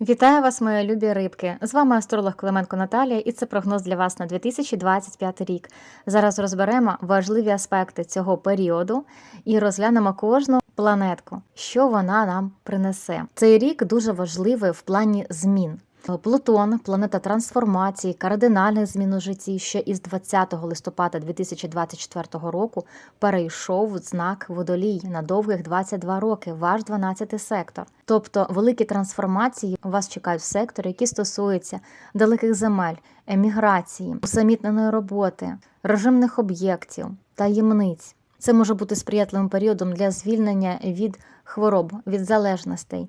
Вітаю вас, мої любі рибки! З вами астролог Клименко Наталія, і це прогноз для вас на 2025 рік. Зараз розберемо важливі аспекти цього періоду і розглянемо кожну планетку, що вона нам принесе. Цей рік дуже важливий в плані змін. Плутон, планета трансформації, кардинальних змін у житті, ще із 20 листопада 2024 року перейшов знак водолій на довгих 22 роки, ваш 12 сектор. Тобто великі трансформації вас чекають в секторі, які стосуються далеких земель, еміграції, усамітненої роботи, режимних об'єктів, таємниць. Це може бути сприятливим періодом для звільнення від хвороб, від залежностей.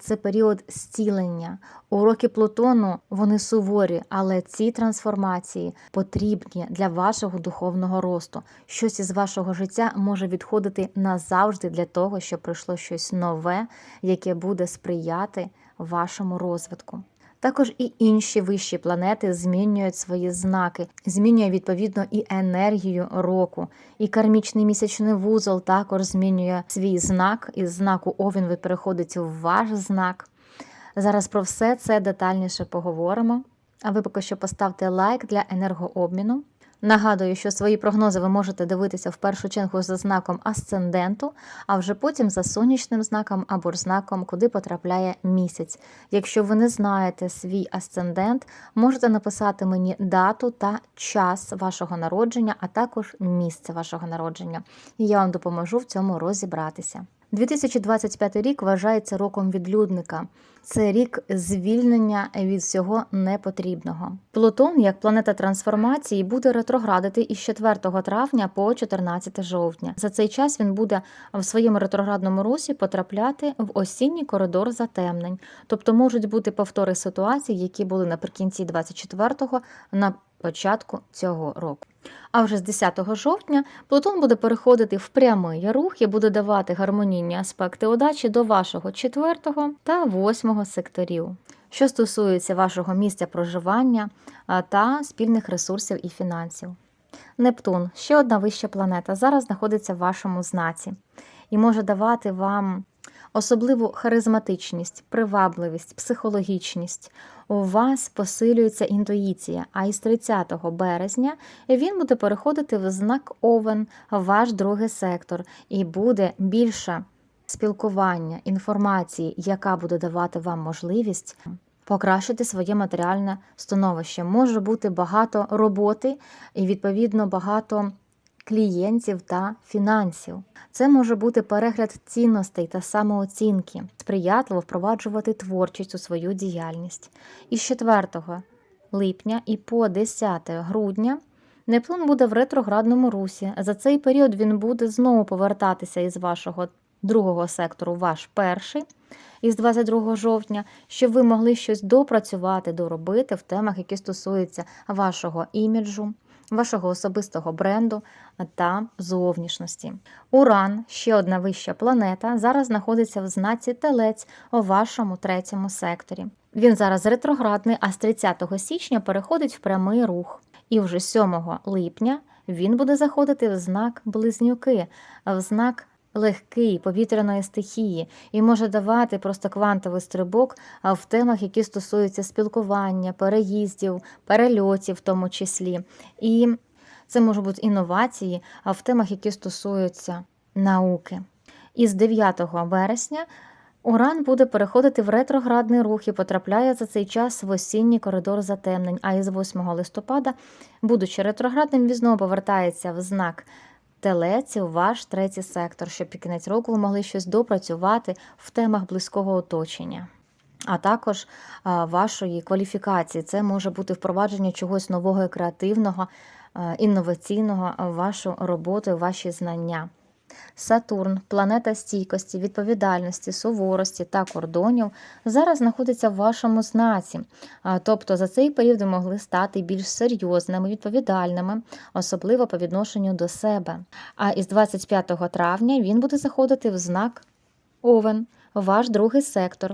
Це період зцілення. Уроки Плутону вони суворі, але ці трансформації потрібні для вашого духовного росту. Щось із вашого життя може відходити назавжди для того, щоб прийшло щось нове, яке буде сприяти вашому розвитку. Також і інші вищі планети змінюють свої знаки, змінює відповідно і енергію року. І кармічний місячний вузол також змінює свій знак. Із знаку Овін ви переходите в ваш знак. Зараз про все це детальніше поговоримо. А ви поки що поставте лайк для енергообміну. Нагадую, що свої прогнози ви можете дивитися в першу чергу за знаком асценденту, а вже потім за сонячним знаком або ж знаком, куди потрапляє місяць. Якщо ви не знаєте свій асцендент, можете написати мені дату та час вашого народження, а також місце вашого народження. І я вам допоможу в цьому розібратися. 2025 рік вважається роком відлюдника. Це рік звільнення від всього непотрібного. Плутон, як планета трансформації, буде ретроградити із 4 травня по 14 жовтня. За цей час він буде в своєму ретроградному русі потрапляти в осінній коридор затемнень, тобто можуть бути повтори ситуацій, які були наприкінці 24-го на початку цього року. А вже з 10 жовтня Плутон буде переходити в прямий рух і буде давати гармонійні аспекти удачі до вашого 4 та 8 секторів, що стосується вашого місця проживання та спільних ресурсів і фінансів. Нептун, ще одна вища планета, зараз знаходиться в вашому знаці і може давати вам особливу харизматичність, привабливість, психологічність. У вас посилюється інтуїція, а із 30 березня він буде переходити в знак Овен, ваш другий сектор, і буде більше спілкування, інформації, яка буде давати вам можливість. Покращити своє матеріальне становище. Може бути багато роботи і, відповідно, багато клієнтів та фінансів. Це може бути перегляд цінностей та самооцінки, сприятливо впроваджувати творчість у свою діяльність. Із 4 липня і по 10 грудня Нептун буде в ретроградному русі. За цей період він буде знову повертатися із вашого другого сектору, ваш перший. Із 22 жовтня, щоб ви могли щось допрацювати, доробити в темах, які стосуються вашого іміджу, вашого особистого бренду та зовнішності. Уран, ще одна вища планета, зараз знаходиться в знаці Телець у вашому третьому секторі. Він зараз ретроградний, а з 30 січня переходить в прямий рух. І вже 7 липня він буде заходити в знак Близнюки, в знак легкий повітряної стихії і може давати просто квантовий стрибок в темах, які стосуються спілкування, переїздів, перельотів, в тому числі. І це можуть бути інновації в темах, які стосуються науки. І з 9 вересня Уран буде переходити в ретроградний рух і потрапляє за цей час в осінній коридор затемнень. А із 8 листопада, будучи ретроградним, він знову повертається в знак Телець у ваш третій сектор, щоб під кінець року ви могли щось допрацювати в темах близького оточення. А також вашої кваліфікації. Це може бути впровадження чогось нового і креативного, інноваційного в вашу роботу, в ваші знання. Сатурн, планета стійкості, відповідальності, суворості та кордонів, зараз знаходиться в вашому знаці. Тобто за цей період ви могли стати більш серйозними, відповідальними, особливо по відношенню до себе. А із 25 травня він буде заходити в знак Овен, ваш другий сектор.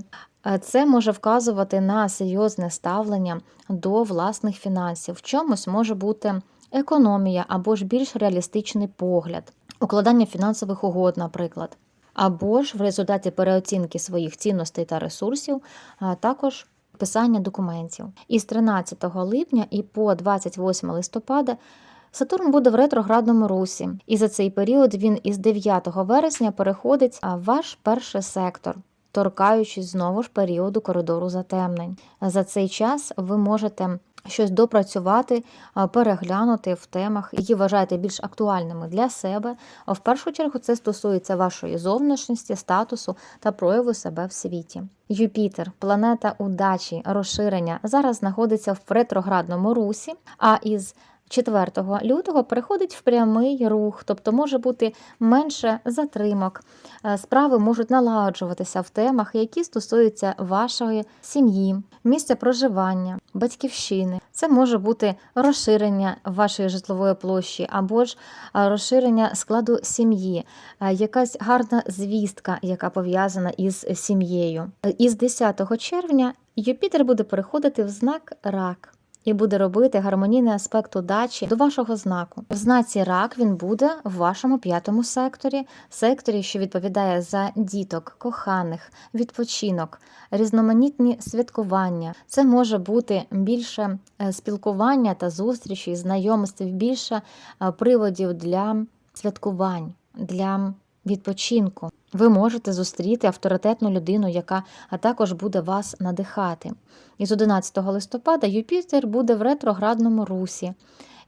Це може вказувати на серйозне ставлення до власних фінансів. В чомусь може бути економія або ж більш реалістичний погляд укладання фінансових угод, наприклад. або ж в результаті переоцінки своїх цінностей та ресурсів, а також писання документів. Із 13 липня і по 28 листопада Сатурн буде в ретроградному русі, і за цей період він із 9 вересня переходить в ваш перший сектор. Торкаючись знову ж періоду коридору затемнень. За цей час ви можете щось допрацювати, переглянути в темах, які вважаєте більш актуальними для себе. В першу чергу це стосується вашої зовнішності, статусу та прояву себе в світі. Юпітер, планета удачі, розширення, зараз знаходиться в ретроградному русі, а із 4 лютого переходить в прямий рух, тобто може бути менше затримок. Е, Справи можуть налагоджуватися в темах, які стосуються вашої сім'ї, місця проживання, батьківщини. Це може бути розширення вашої житлової площі або ж е, розширення складу сім'ї, е, якась гарна звістка, яка пов'язана із сім'єю. Із 10 червня Юпітер буде переходити в знак рак. І буде робити гармонійний аспект удачі до вашого знаку. В знаці рак він буде в вашому п'ятому секторі, секторі, що відповідає за діток, коханих, відпочинок, різноманітні святкування. Це може бути більше е, спілкування та зустрічей, знайомств, більше е, приводів для святкувань, для відпочинку. Ви можете зустріти авторитетну людину, яка також буде вас надихати. Із 11 листопада Юпітер буде в ретроградному русі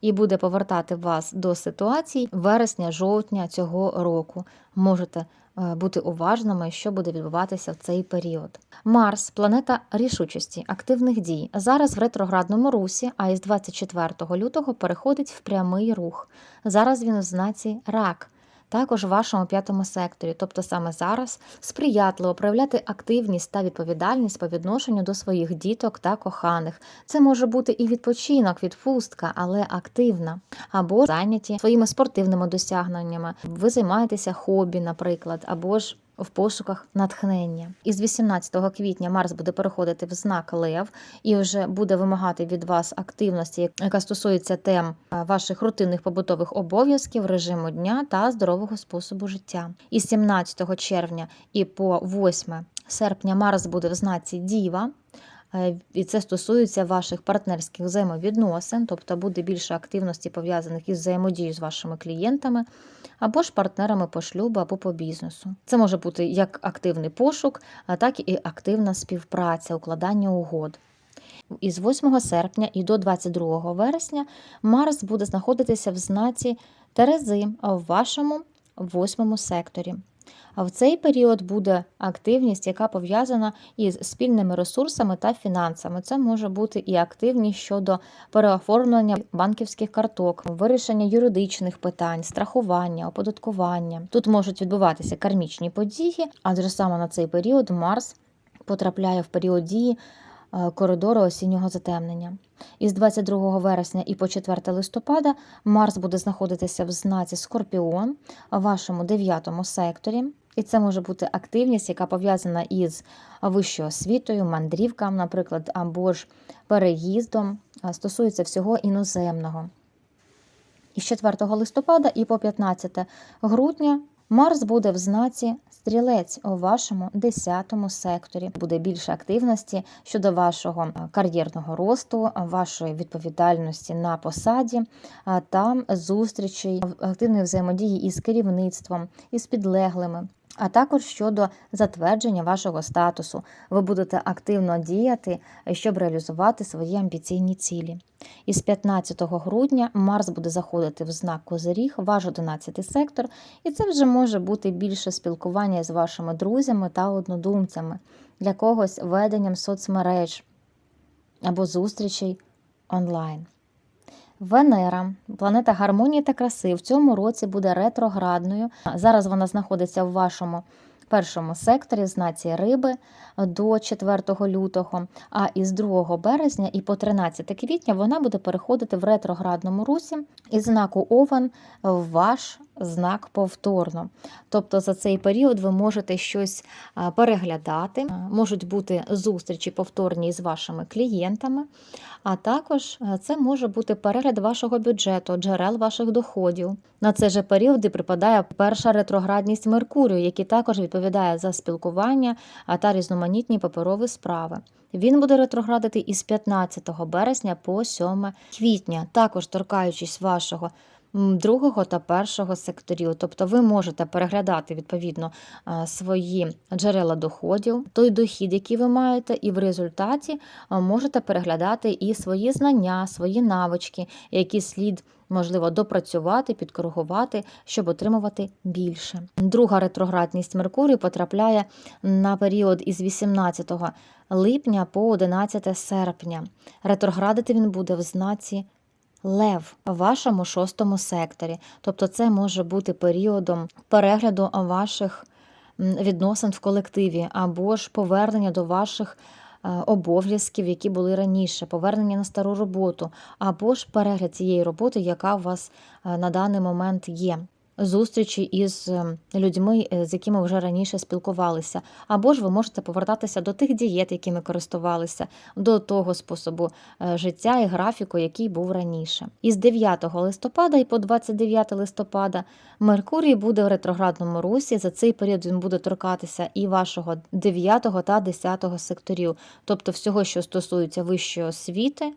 і буде повертати вас до ситуацій вересня-жовтня цього року. Можете е, бути уважними, що буде відбуватися в цей період. Марс, планета рішучості, активних дій, зараз в ретроградному русі, а із 24 лютого переходить в прямий рух. Зараз він в знаці рак також в вашому п'ятому секторі, тобто саме зараз сприятливо проявляти активність та відповідальність по відношенню до своїх діток та коханих. Це може бути і відпочинок, відпустка, але активна, або зайняті своїми спортивними досягненнями. Ви займаєтеся хобі, наприклад, або ж в пошуках натхнення. Із 18 квітня Марс буде переходити в знак Лев і вже буде вимагати від вас активності, яка стосується тем ваших рутинних побутових обов'язків, режиму дня та здорового способу життя. Із 17 червня і по 8 серпня Марс буде в знаці Діва. Е, І це стосується ваших партнерських взаємовідносин, тобто буде більше активності пов'язаних із взаємодією з вашими клієнтами або ж партнерами по шлюбу або по бізнесу. Це може бути як активний пошук, так і активна співпраця, укладання угод. Із 8 серпня і до 22 вересня Марс буде знаходитися в знаці Терези в вашому восьмому секторі. А в цей період буде активність, яка пов'язана із спільними ресурсами та фінансами. Це може бути і активність щодо переоформлення банківських карток, вирішення юридичних питань, страхування, оподаткування. Тут можуть відбуватися кармічні події, адже саме на цей період Марс потрапляє в період дії коридору осіннього затемнення. Із 22 вересня і по 4 листопада Марс буде знаходитися в знаці Скорпіон в вашому дев'ятому секторі. І це може бути активність, яка пов'язана із вищою освітою, мандрівками, наприклад, або ж переїздом, стосується всього іноземного. Із 4 листопада і по 15 грудня Марс буде в знаці стрілець у вашому 10 секторі. Буде більше активності щодо вашого е, кар'єрного росту, вашої відповідальності на посаді та зустрічей, активної взаємодії із керівництвом, із підлеглими. А також щодо затвердження вашого статусу, ви будете активно діяти, щоб реалізувати свої амбіційні цілі. Із 15 грудня Марс буде заходити в знак Козиріг, ваш 11 сектор, і це вже може бути більше спілкування з вашими друзями та однодумцями, для когось веденням соцмереж або зустрічей онлайн. Венера, планета гармонії та краси, в цьому році буде ретроградною. Зараз вона знаходиться в вашому першому секторі в знаці риби до 4 лютого, а із 2 березня і по 13 квітня вона буде переходити в ретроградному русі із знаку Овен в ваш знак повторно. Тобто за цей період ви можете щось переглядати, можуть бути зустрічі повторні з вашими клієнтами, а також це може бути перегляд вашого бюджету, джерел ваших доходів. На цей же період і припадає перша ретроградність Меркурію, який також відповідає за спілкування та різноманітні паперові справи. Він буде ретроградити із 15 березня по 7 квітня, також торкаючись вашого другого та першого секторів. Тобто ви можете переглядати відповідно свої джерела доходів, той дохід, який ви маєте, і в результаті можете переглядати і свої знання, свої навички, які слід. Можливо, допрацювати, підкоригувати, щоб отримувати більше. Друга ретроградність Меркурію потрапляє на період із 18 липня по 11 серпня. Ретроградити він буде в знаці Лев в вашому шостому секторі. Тобто, це може бути періодом перегляду ваших відносин в колективі або ж повернення до ваших е, обов'язків, які були раніше, повернення на стару роботу, або ж перегляд цієї роботи, яка у вас е, на даний момент є. Зустрічі із е, людьми, е, з якими вже раніше спілкувалися, або ж ви можете повертатися до тих дієт, якими користувалися, до того способу е, життя і графіку, який був раніше. Із 9 листопада і по 29 листопада Меркурій буде в ретроградному русі. За цей період він буде торкатися і вашого 9 та 10 секторів, тобто всього, що стосується вищої освіти,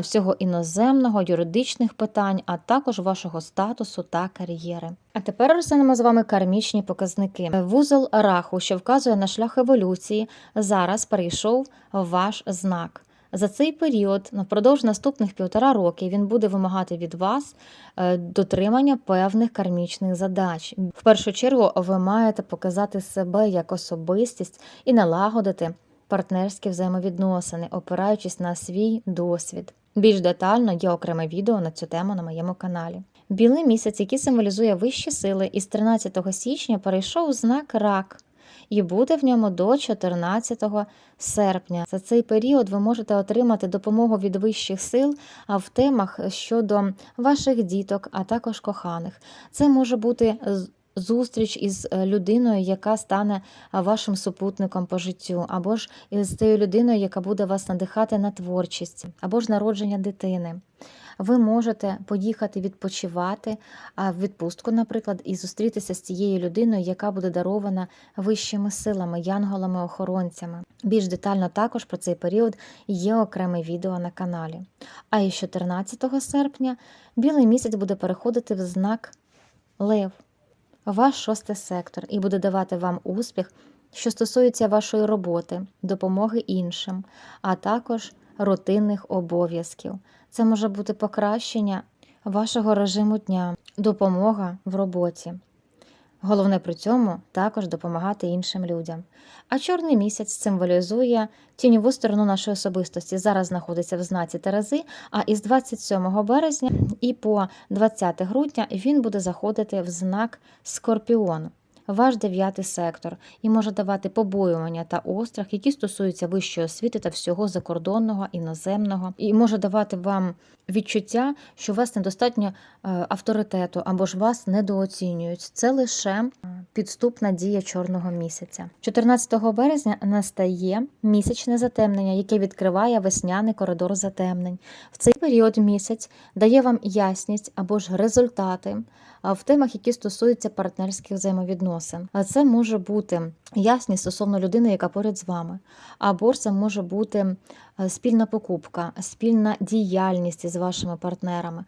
всього іноземного, юридичних питань, а також вашого статусу та кар'єри. А тепер розглянемо з вами кармічні показники. Вузол раху, що вказує на шлях еволюції, зараз перейшов ваш знак. За цей період, впродовж наступних півтора роки, він буде вимагати від вас е, дотримання певних кармічних задач. В першу чергу, ви маєте показати себе як особистість і налагодити партнерські взаємовідносини, опираючись на свій досвід. Більш детально є окреме відео на цю тему на моєму каналі. Білий місяць, який символізує вищі сили, із 13 січня перейшов у знак рак і буде в ньому до 14 серпня. За цей період ви можете отримати допомогу від вищих сил в темах щодо ваших діток, а також коханих. Це може бути зустріч із е, людиною, яка стане вашим супутником по життю, або ж із тією людиною, яка буде вас надихати на творчість, або ж народження дитини. Ви можете поїхати відпочивати в відпустку, наприклад, і зустрітися з цією людиною, яка буде дарована вищими силами, янголами-охоронцями. Більш детально також про цей період є окреме відео на каналі. А із 14 серпня білий місяць буде переходити в знак Лев, ваш шостий сектор, і буде давати вам успіх, що стосується вашої роботи, допомоги іншим, а також рутинних обов'язків. Це може бути покращення вашого режиму дня, допомога в роботі. Головне при цьому також допомагати іншим людям. А чорний місяць символізує тіньову сторону нашої особистості. Зараз знаходиться в знаці Терези, а із 27 березня і по 20 грудня він буде заходити в знак Скорпіон. Ваш дев'ятий сектор і може давати побоювання та острах, які стосуються вищої освіти та всього закордонного, іноземного, і може давати вам відчуття, що у вас недостатньо е, авторитету або ж вас недооцінюють. Це лише е, підступна дія чорного місяця. 14 березня настає місячне затемнення, яке відкриває весняний коридор затемнень. В цей період місяць дає вам ясність або ж результати в темах, які стосуються партнерських взаємовідносин. А це може бути ясність стосовно людини, яка поряд з вами, або ж це може бути е, спільна покупка, спільна діяльність з вашими партнерами.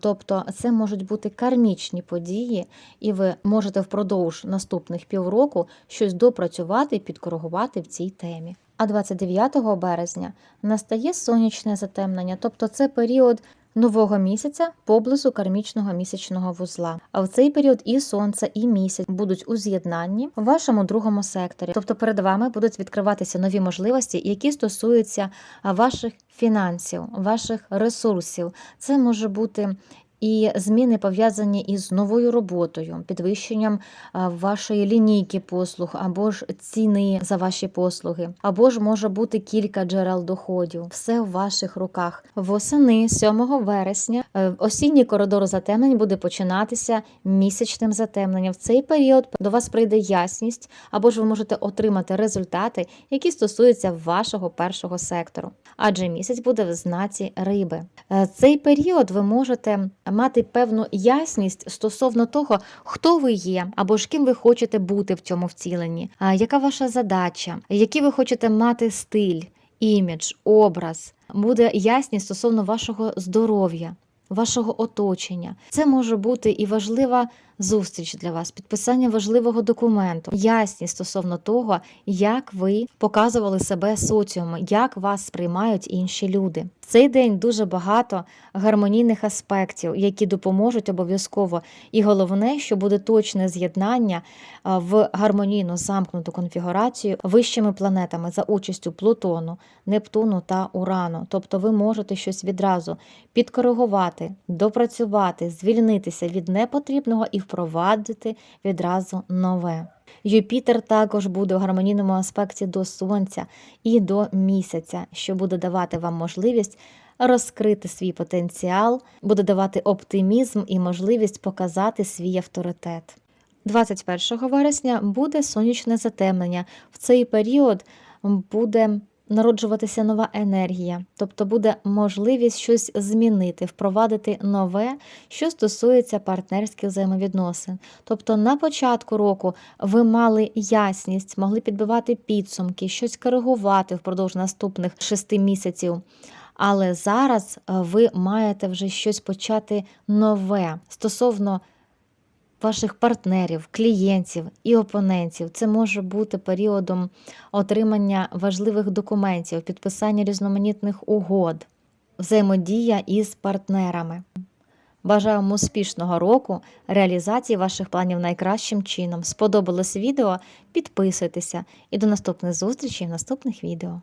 Тобто це можуть бути кармічні події, і ви можете впродовж наступних півроку щось допрацювати і підкоригувати в цій темі. А 29 березня настає сонячне затемнення, тобто це період нового місяця поблизу кармічного місячного вузла. А в цей період і сонце, і місяць будуть у з'єднанні в вашому другому секторі. Тобто перед вами будуть відкриватися нові можливості, які стосуються ваших фінансів, ваших ресурсів. Це може бути і зміни пов'язані із новою роботою, підвищенням вашої лінійки послуг або ж ціни за ваші послуги, або ж може бути кілька джерел доходів. Все в ваших руках. Восени 7 вересня е, осінній коридор затемнень буде починатися місячним затемненням. В цей період до вас прийде ясність, або ж ви можете отримати результати, які стосуються вашого першого сектору. Адже місяць буде в знаці риби. Е, Цей період ви можете мати певну ясність стосовно того, хто ви є, або ж ким ви хочете бути в цьому вціленні, а яка ваша задача, який ви хочете мати стиль, імідж, образ. Буде ясність стосовно вашого здоров'я. Вашого оточення це може бути і важлива зустріч для вас, підписання важливого документу, ясність стосовно того, як ви показували себе соціуму, як вас сприймають інші люди. Цей день дуже багато гармонійних аспектів, які допоможуть обов'язково. І головне, що буде точне з'єднання в гармонійно замкнуту конфігурацію вищими планетами за участю Плутону, Нептуну та Урану. Тобто ви можете щось відразу підкоригувати, допрацювати, звільнитися від непотрібного і впровадити відразу нове. Юпітер також буде у гармонійному аспекті до Сонця і до місяця, що буде давати вам можливість розкрити свій потенціал, буде давати оптимізм і можливість показати свій авторитет. 21 вересня буде сонячне затемнення. В цей період буде народжуватися нова енергія, тобто буде можливість щось змінити, впровадити нове, що стосується партнерських взаємовідносин. Тобто на початку року ви мали ясність, могли підбивати підсумки, щось коригувати впродовж наступних шести місяців. Але зараз е, ви маєте вже щось почати нове стосовно ваших партнерів, клієнтів і опонентів. Це може бути періодом отримання важливих документів, підписання різноманітних угод, взаємодія із партнерами. Бажаю вам успішного року, реалізації ваших планів найкращим чином. Сподобалось відео? Підписуйтеся і до наступних зустрічей в наступних відео.